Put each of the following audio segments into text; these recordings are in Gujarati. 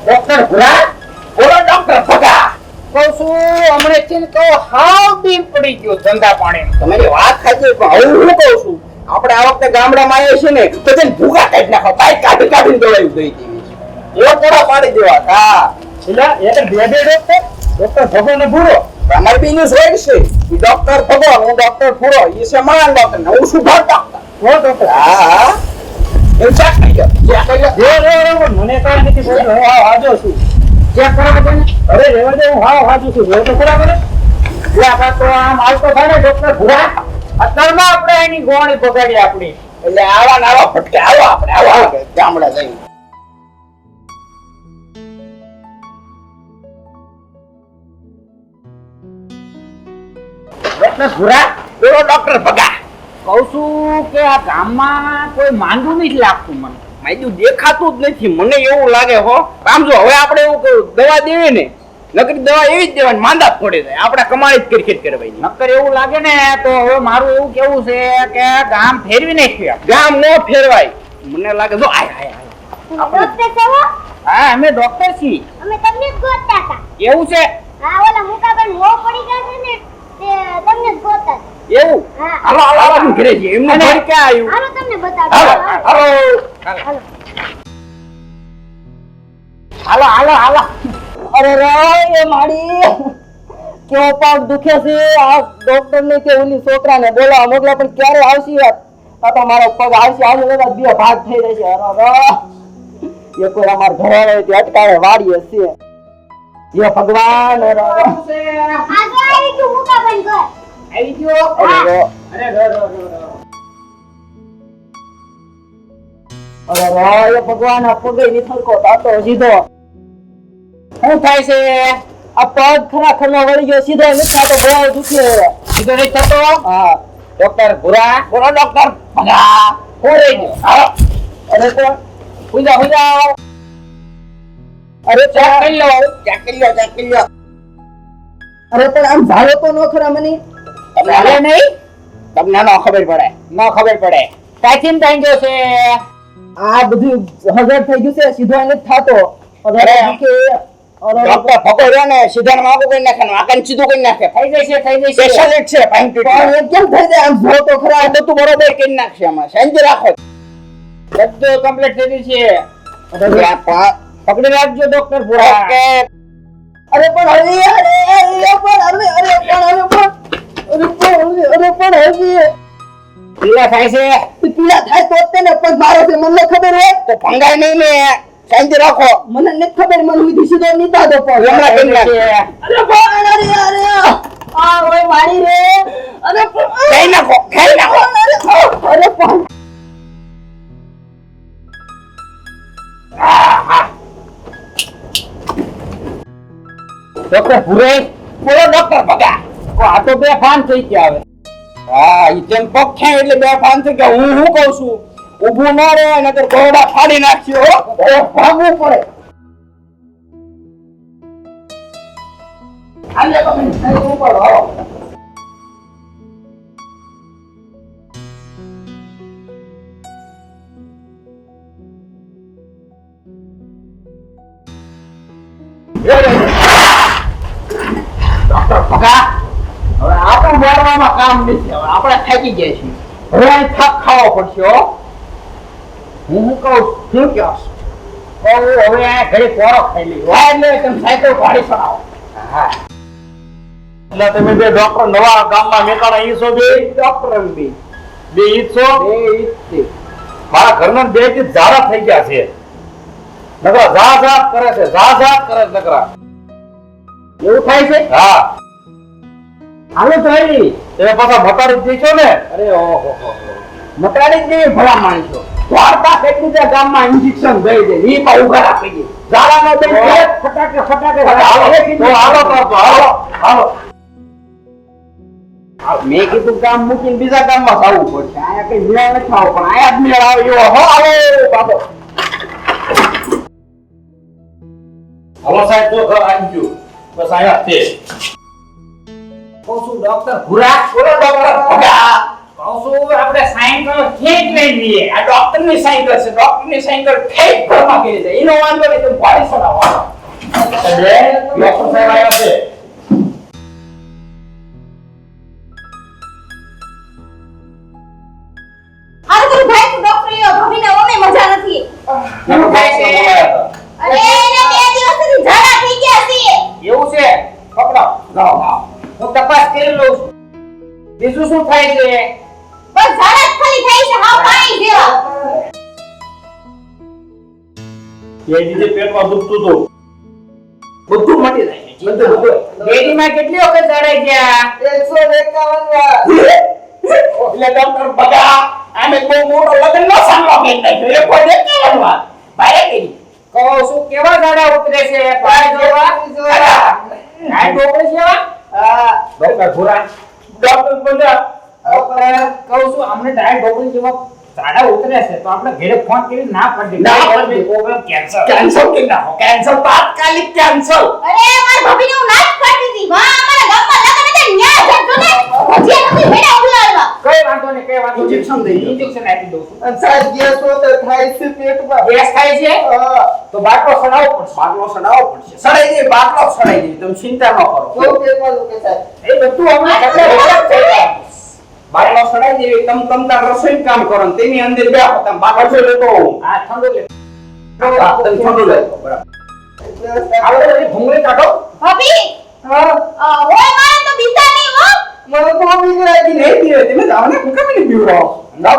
ડોક્ટર ભુરા બોલો ડોક્ટર ભગા. કહું છું હમણે થી ને હાવ ડીમ પડી ગયો ધંધા પાણી તમારી વાત સાચી પણ હું કહું છું આપણે આ વખતે ગામડામાં આવીએ છીએ ને તો તેને ભૂગા કાઢી નાખો બાઈક કાઢી કાઢીને દોડાવી દઈ દેવી એ થોડા પાડી દેવા હા. એટલે એ બે બે ડોક્ટર ડોક્ટર ભગો ને ભૂરો. અમારી બેનું શેડ છે. ઈ ડોક્ટર ભગવાન હું ડોક્ટર પૂરો ઈ છે માન ડોક્ટર હું શું હો ડોક્ટર. હા હા. આપણે એટલે આવા ને આવા આવો આપણે આવો ગામડા જઈને ડોક્ટર ભૂરા એવો ડોક્ટર ભગા. કહું છું કે આ ગામમાં કોઈ માંદું નથી લાગતું મને. માંદું દેખાતું જ નથી. મને એવું લાગે હો. આમ જો હવે આપણે એવું કહ્યું દવા દેવી ને? નકરી દવા એવી જ દેવાની માંદા પડી જાય. આપણે કમાણી જ ક્રિકેટ કરી કરવાની. નક્કર એવું લાગે ને તો હવે મારું એવું કેવું છે કે ગામ ફેરવી નાખ્યું ગામ નો ફેરવાય. મને લાગે જો આય આય આય. હા? અમે ડોક્ટર છીએ. અમે તમને જ ગોતતા હતા. એવું છે? હા ઓલા મુકાબેન મો પડી ગયા છે ને તે તમને જ ગોતતા. એવું? હાલો હાલો હાલો ઘરે જઈએ. એમનું ઘર ક્યાં આવ્યું? હાલો તમને બતાડો હાલો હાલો, હાલો. હાલો. હાલો હાલો હાલો. અરે રે માડી. કેવો પગ દુખે છે? આ ડોક્ટર ને કે ઓલી છોકરાને બોલાવા મોકલા પણ ક્યારે આવશે યાર? તો મારો પગ આવશે આવશે એટલે બે ભાગ થઈ જશે અરે રે એ કોઈ અમાર ઘરે તે અટકાવે વાડીએ છે. એ ભગવાન અરે આવી ગયું. અરે રે રો રો રો રો અરે રે ભગવાન આ પગે ની તાતો સીધો. શું થાય છે? આ પગ ખરા ખરમાં વળી ગયો સીધો નથી બહુ સીધો નહીં થતો? હા. ડોક્ટર ભૂરા? બોલો ડોક્ટર ભગા હું ગયો? અરે તો હુજા હુજા અરે ચેક તો કરી લો. ચેક કરી લો ચેક કરી લો. અરે પણ આમ ઝાડો તો ન ખરા મને? તમને નહીં. તમને ન ખબર પડે. ન ખબર પડે. કાંઈથી થઈ ગયો છે આ બધું હજાર થઈ ગયું છે સીધો એને થતો. અરે. કે અરે. ડોક્ટર ભગો રહ્યો ને સીધા ને માગું કરી નાખે ને સીધું કરી નાખે. થઈ જશે થઈ જશે. સ્પેશિયાલિસ્ટ છે પાઇન પણ કેમ થઈ જાય? આમ જો તો ખરા. આ બધું બરોબર કરી નાખશે આમાં. શાંતિ રાખો. બધું કમ્પ્લીટ થઈ ગયું છે. પકડી રાખજો ડોક્ટર અરે પણ હવે અરે અરે પણ અરે અરે પણ અરે પણ પણ હવે પીલા થાય છે પીલા થાય તો તેને પગ મારે મને ખબર હોય તો ભંગાય નહીં ને શાંતિ રાખો મને નથી ખબર મને થાતો પગ હમણાં કરી નાખે. અરે આ ઓય મારી રે અરે ખાઈ નાખો ખાઈ નાખો અરે પણ ડોક્ટર ભૂરે બોલો ડોક્ટર ભગા આ તો બે ફાન થઈ ગયા હવે. હા ઈ તેમ પગ ખેંચ એટલે બે ફાન થઈ ગયા? હું શું કહું છું? ઊભું ના રહે નકર ગોળડા ફાડી નાખ્યો હો. ભાગવું પડે. હાલે તમે ઉપર આવો ડોક્ટર આપણું કામ નથી હવે આપણે થાકી ગયા છીએ. હવે અહીં થાક ખાવો પડશે હું. શું કહું? શું કહો? કહું હવે આ ઘડી કોરો ખાઈ લઈ હા એટલે તમે સાયકલ ગાડી ચલાવો હા. એટલે તમે બે ડોક્ટર નવા ગામમાં મેકાણા ઈસો બે? ડોક્ટર બે. બે ઈસો બે ઈ મારા ઘરના બેથી ઝાડા થઈ ગયા છે. નકરા ઝા ઝા કરે છે. ઝા ઝા કરે છે નકરા. એવું થાય છે? હા. હાલો તો એ પાછા મટાડી જ છો ને? અરે ઓહો મટાડી જ ભલા માણસો. દ્વારકા કેટલી ગામમાં ઇન્જેક્શન દઈ દે. ઈ પા ઊભા રાખી દે. ઝાડાનો દઈ દે ફટાકે ફટાકે હાલો. તો હાલો તો હાલો. હાલો. મેં કીધું કામ મૂકીને બીજા ગામમાં જવું પડશે. આયા કઈ મેળ નથી આવો પણ આયા જ મેળ આવે એવો હો. આવો બાબો હલો સાહેબ તો ઘર આવી ગયું બસ આયા છે. કહું છું ડોક્ટર ભૂરા? બોલો ડોક્ટર ભગા કહું છું આપણે સાઈન કરો ઠેક લઈ લઈએ. આ ડોક્ટરની સાઈન કરશે ડોક્ટરની સાઈન કરો ઠેક ઘરમાં કરી જાય એનો વાંધો નહીં તમે પાડી સડાવો ડોક્ટર સાહેબ આવ્યા છે. ભાઈ ડોક્ટર લ્યો ભાભીને ઓમે મજા નથી. શું થાય અરે એને બે દિવસથી ઝાડા થઈ ગયા છે એવું છે? પકડો લાવો લાવો હું તપાસ કરી લઉં છું. બીજું શું થાય છે? બસ ઝડપ ખાલી થઈ છે હાવ પાણી જેવા એ દીધે પેટમાં દુખતું હતું. બધું મટી જાય. બધું બધું ડેરીમાં કેટલી વખત ચડાઈ ગયા? એકસો એકાવન વાર. એટલે ડોક્ટર બગા આમે બહુ મોટો લગન નો સામનો કરી નાખ્યો એ કોઈ દેખાવાનું વાત ભાઈ કરી કહો શું કેવા ગાડા ઉતરે છે? ભાઈ જોવા? આ ડોક્ટર ભૂરા ડોક્ટર બોલ્યા ડોક્ટર. કહું છું અમને ડાયરેક્ટ ડોક્ટર જેવા ગાડા ઉતરે છે તો આપણે ઘરે ફોન કરી ના પડી ના પાડી. પ્રોબ્લેમ કેન્સલ કેન્સલ કરી નાખો કેન્સલ તાત્કાલિક કેન્સલ અરે માર ભાભીને હું નાચ પાડતી હતી વાહ અમારા ગામમાં લગન હતા ન્યા જતો ને. હજી નથી મેડા ઉલાડવા કઈ વાંધો નહીં કઈ વાંધો. દઈ દો. આપી દઉં છું. સાહેબ તો ગેસ થાય છે? તો બાટલો સડાવો પડશે. બાટલો સડાવો પડશે. સડાઈ દે બાટલો સડાઈ દે. તમે ચિંતા ન કરો. કેવું પેટમાં દુખે સાહેબ. એ બધું હમણાં થઈ જાય. બાટલો સડાઈ દેવી તમ તમ તાર રસોઈ કામ કરો ને તેની અંદર બેહો. તમે બાટલો લેતો આવો. આ ઠંડુ લે. તમે ઠંડો લે. બરાબર આવો બધી ભૂંગળી કાઢો. ભાભી હા. ઓય મારે તો બીતા નહીં હો. મને તો લાગી નહીં પીવે તમે જાઓ ને હું કેમ નહીં ના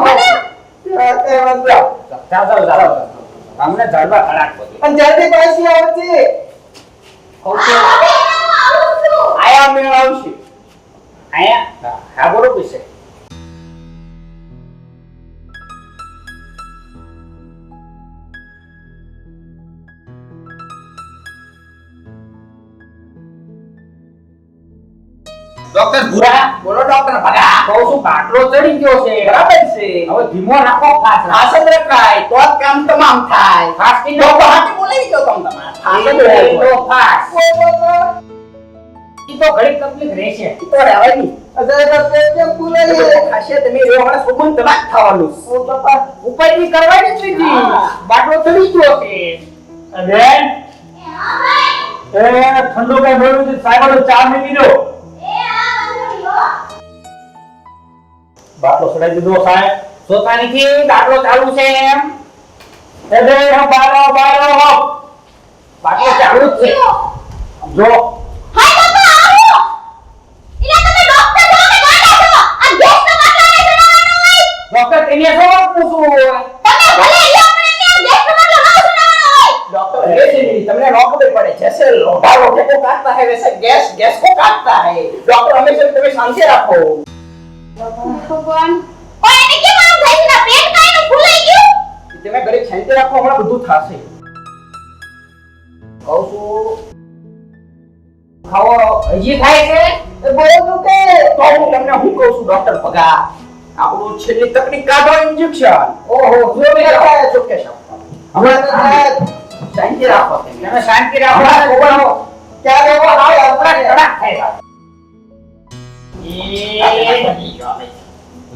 અમને ખડાક બધી અને જલ્દી પાછી આયા મેળ આવશે હા બરોબર છે. ડોક્ટર ભૂરા. બોલો ડોક્ટર ભગા. કહું છું બાટલો ચડી ગયો છે. બરાબર છે. હવે ધીમો રાખો ફાસ હાસન રખાય તો જ કામ તમામ થાય. ખાસ પી તો હાથે બોલાવી દો તમ તમારે. એ રખાય તો ફાસ ઈ તો ઘણી તકલીફ રહેશે. તો રહેવાય નહીં. અજાયબા પેટ કેમ ખાશે તમે તમારે જ છે. ઓ બાપા ઉપરની કરવાની જ નથી. બાટલો ચડી ગયો છે. એ હા ભાઈ કઈ છે? સાહેબ ચા મૂકી દો બાટલો ચડાવી દીધો સાહેબ. સોતાનીથી બાટલો ચાલુ છે એમ. એ બે બારો બારો હો. બાટલો ચાલુ છે. જો. ડોક્ટર જો કે પૂછું ડોક્ટર તમને નોકરે પડે જૈસે લોઢા લોઢે હે વૈસે ગેસ ગેસ કો કાટતા હે. ડોક્ટર હંમેશા તમે શાંતિ રાખો. ભગવાન. ઓય એને કેમ આમ થાય છે? ના પેટ કાઈનું ફૂલાઈ ગયું? તમે ઘરે શાંતિ રાખો હમણાં બધું થશે. કહું છું ખાવો હજી થાય છે? એ બહુ દુખે તો હું તમને હું કહું છું ડોક્ટર પગા આપણું છેલ્લી તકલીફ કાઢો ઇન્જેક્શન ઓહો જો બે હમણાં શાંતિ રાખો. તમે શાંતિ રાખો. ક્યારે હાલ હમણાં કડક કડાક થઈ ગયો એ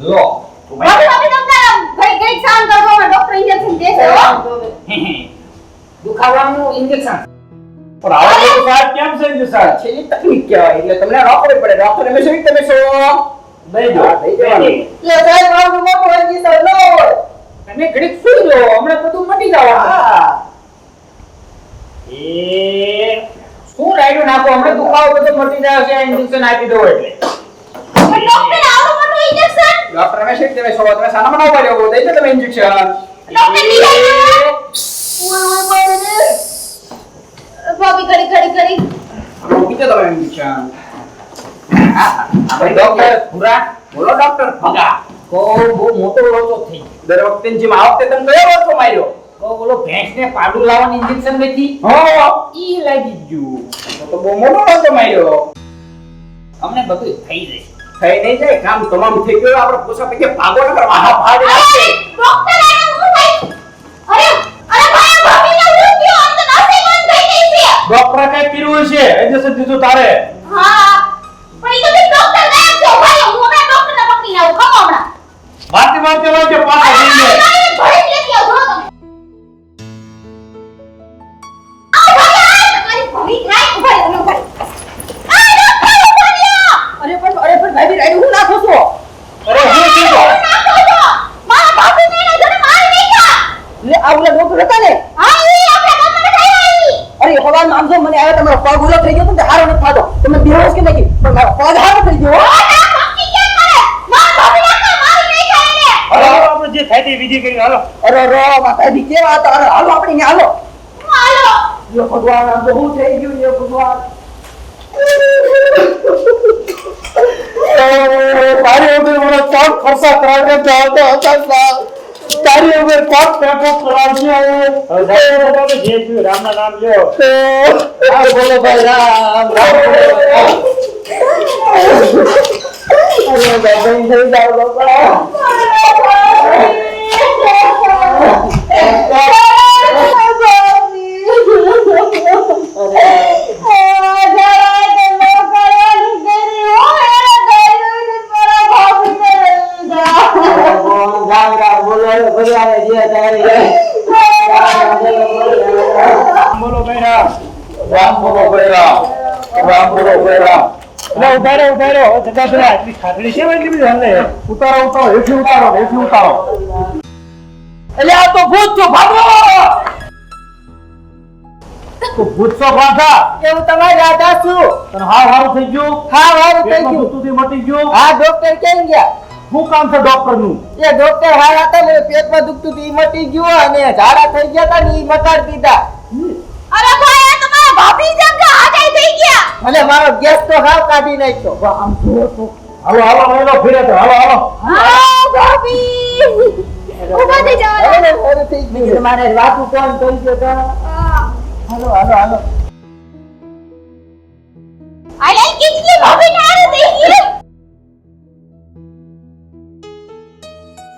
લો. ભાઈ ગઈ માં ડોક્ટર ઇન્જેક્શન દેશે દુખાવાનું ઇન્જેક્શન પણ આવું બધું સાહેબ કેમ છે ને સાહેબ છેલ્લી તકલીફ કહેવાય એટલે તમને નો પડે. ડોક્ટર હંમેશા એવી તમે શું દઈ દો. દઈ દેવાનું. લે સાહેબ આવડું મોટું હોય છે સાહેબ ન હોય તમે ઘડીક સુઈ જાઓ હમણાં બધું મટી જવાનું. હા. એ શું રાઈડો નાખો? હમણાં દુખાવો બધો મટી જાય છે ઇન્જેક્શન આપી દો એટલે. પણ બોલો ડોક્ટર ભગા દર વખતે જેમ આ વખતે તમે કયો વર્ષો માર્યો કો બોલો ભેંસને પાડું લાવવાનું ઇન્જેક્શન નથી હા ઈ લાગી ગયું તો બહુ મોટો વર્ષો માર્યો અમને બધું થઈ જશે થઈ નહીં જાય કામ તમામ થઈ ગયું આપણે પોસા પછી ભાગો ને કરવા. હા ભાગ લાગશે ડોક્ટર આને હું થાય? અરે અરે ભાઈ બંધ થઈ ગઈ છે. ડોક્ટરે કઈ કર્યું છે દીધું તારે. હા આમ આમ જો મને આવે તમારો પગ ઉલો થઈ ગયો તો હારો નથી થતો. તમે બેહોશ કે નહીં પણ મારો પગ હારો થઈ ગયો. માર ના મારી ને જે થાય તે વિધિ કરી હાલો. અરે રો માતાજી કેવા હતા? અરે હાલો આપણે હાલો. હાલો. યો ભગવાન આ બહુ થઈ ગયું યો ભગવાન. તારી વગર મને કોણ ખર્ચા કરાવે ચાલતો હતા. તારી વગર કોણ પેટો કરાવશે હવે સાહેબ, તો તમે જે થયું રામના નામ લ્યો રામ બોલો ભાઈ રામ રામ બોલો ભાઈ રામ. અરે બાબા થઈ જાવ બાબા રામ રામ બોલો ભગવાને જે તારી રામ બોલો ભાઈ રામ રામ બોલો ભાઈ રામ રામ બોલો ભાઈ રામ એટલે ઊભા રહો ઊભા રહો જગા આટલી ખાતરી છે એટલી બધી હાલે. ઉતારો ઉતારો. હેઠી ઉતારો હેઠી ઉતારો. એટલે આ તો ભૂત છો. ભાગો! તું ભૂતસો પાછા એવું તમારી રાધા છું. તને હાવ હારું થઈ ગયું? હા વારું થઈ ગયું. દુખતુંથી મટી ગયું? હા ડોક્ટર કેમ ગયા? શું કામ છે ડોક્ટરનું? એ ડોક્ટર હારા હતા ને પેટમાં દુખતું હતું ઈ મટી ગયું અને ઝાડા થઈ ગયા હતા ને ઈ મટાડી દીધા. અરે ભાઈ ભાભી જેમ કે આટાઈ થઈ ગયા. અને મારો ગેસ તો હાવ કાઢી નાખ્યો. આમ જુઓ તો. હાલો હાલો હાલો ફિરે તો હાલો હાલો. હા ભાભી. ઊભા થઈ જાઓ. હવે હવે થઈ ગયું છે. વાતું કોણ કરી ગયો તો. હાલો હાલો હાલો. અરે કેટલી ભાભી નારે થઈ ગઈ